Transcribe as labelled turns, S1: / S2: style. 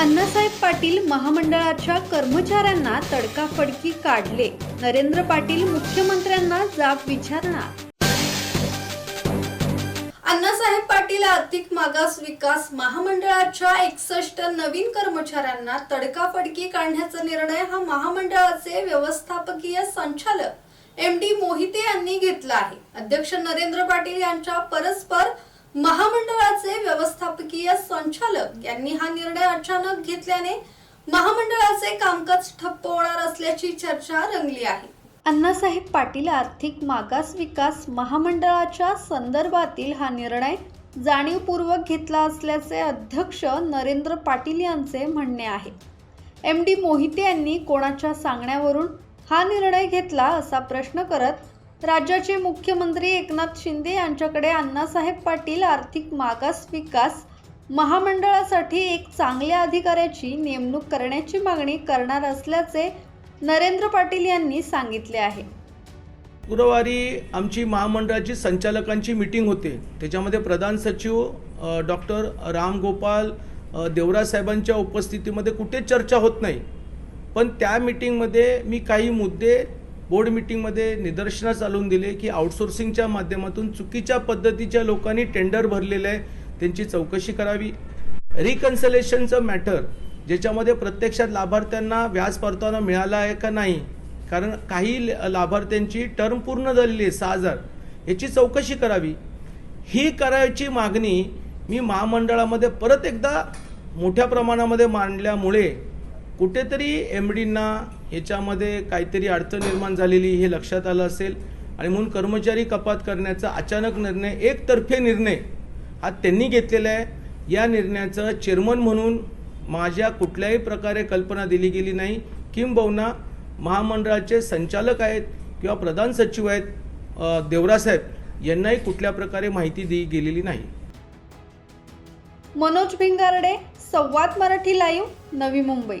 S1: अण्णासाहेब पाटील महामंडळाच्या कर्मचाऱ्यांना तडकाफडकी काढले. नरेंद्र पाटील मुख्यमंत्र्यांना जाब विचारणार. अण्णासाहेब पाटील आर्थिक मागास विकास महामंडळाच्या एकसष्ट नवीन कर्मचाऱ्यांना तडकाफडकी काढण्याचा निर्णय हा महामंडळाचे व्यवस्थापकीय संचालक एम डी मोहिते यांनी घेतला आहे. अध्यक्ष नरेंद्र पाटील यांच्या परस्पर महामंडळाचे व्यवस्थापकीय संचालक यांनी हा निर्णय अचानक घेतल्याने महामंडळाचे कामकाज ठप्प होणार असल्याची चर्चा रंगली आहे. अण्णासाहेब पाटील आर्थिक मागास विकास महामंडळाच्या संदर्भातील हा निर्णय जाणीवपूर्वक घेतला असल्याचे अध्यक्ष नरेंद्र पाटील यांचे म्हणणे आहे. एम डी मोहिते यांनी कोणाच्या सांगण्यावरून हा निर्णय घेतला असा प्रश्न करत राज्याचे मुख्यमंत्री एकनाथ शिंदे यांच्याकडे अण्णासाहेब पाटील आर्थिक मागास विकास महामंडळासाठी एक चांगल्या अधिकाऱ्याची नेमणूक करण्याची मागणी करणार असल्याचे नरेंद्र पाटील यांनी सांगितले आहे.
S2: गुरुवारी आमची महामंडळाची संचालकांची मीटिंग होते. त्याच्यामध्ये प्रधान सचिव डॉक्टर राम गोपाल साहेबांच्या उपस्थितीमध्ये कुठे चर्चा होत नाही. पण त्या मीटिंगमध्ये मी काही मुद्दे बोर्ड मीटिंगमध्ये निदर्शनास चालवून दिले की आउटसोर्सिंगच्या माध्यमातून चुकीच्या पद्धतीच्या लोकांनी टेंडर भरलेलं आहे. त्यांची चौकशी करावी. रिकन्सलेशनचं मॅटर ज्याच्यामध्ये प्रत्यक्षात लाभार्थ्यांना व्याज परतावा मिळाला आहे का नाही? कारण काही ल- लाभार्थ्यांची टर्म पूर्ण झालेली आहे सहा हजार. याची चौकशी करावी. ही करायची मागणी मी महामंडळामध्ये परत एकदा मोठ्या प्रमाणामध्ये मांडल्यामुळे कुठेतरी एम डींना ह्याच्यामध्ये काहीतरी अडचण निर्माण झालेली हे लक्षात आलं असेल. आणि म्हणून कर्मचारी कपात करण्याचा अचानक निर्णय एकतर्फे निर्णय हा त्यांनी घेतलेला आहे. या निर्णयाचं चेअरमन म्हणून माझ्या कुठल्याही प्रकारे कल्पना दिली गेली नाही. किंबहुना महामंडळाचे संचालक आहेत किंवा प्रधान सचिव आहेत देवरासाहेब यांनाही कुठल्या प्रकारे माहिती दिली गेलेली नाही.
S1: मनोज भिंगारडे संवाद मराठी लाईव्ह नवी मुंबई.